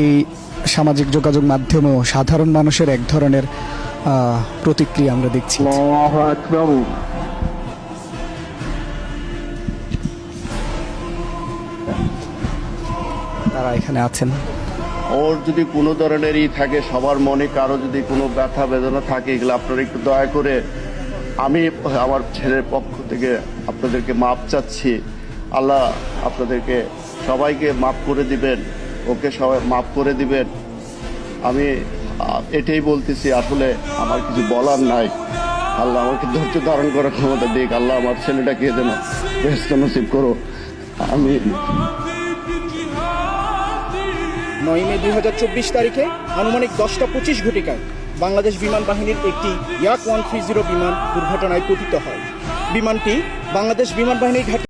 এই সামাজিক যোগাযোগ মাধ্যমেও সাধারণ মানুষের এক ধরনের প্রতিক্রিয়া আমরা দেখছি। তারা এখানে আছেন। ওর যদি কোনো ধরনেরই থাকে সবার মনে কারও যদি কোনো ব্যথা বেদনা থাকে এগুলো আপনারা একটু দয়া করে আমি আমার ছেলের পক্ষ থেকে আপনাদেরকে মাপ চাচ্ছি। আল্লাহ আপনাদেরকে সবাইকে মাফ করে দিবেন। ওকে সবাই মাফ করে দিবেন। আমি এটাই বলতেছি, আসলে আমার কিছু বলার নাই। আল্লাহ আমাকে ধৈর্য ধারণ করার ক্ষমতা দিক। আল্লাহ আমার ছেলেটাকে যেন ব্যস্ত নসিব করো। আমি নয় মে দুই হাজার চব্বিশ তারিখে আনুমানিক দশটা পঁচিশ ঘটিকায় বাংলাদেশ বিমান বাহিনীর একটি ইয়াক ওয়ান থ্রি জিরো বিমান দুর্ঘটনায় পতিত হয়। বিমানটি বাংলাদেশ বিমান বাহিনীর ঘাটে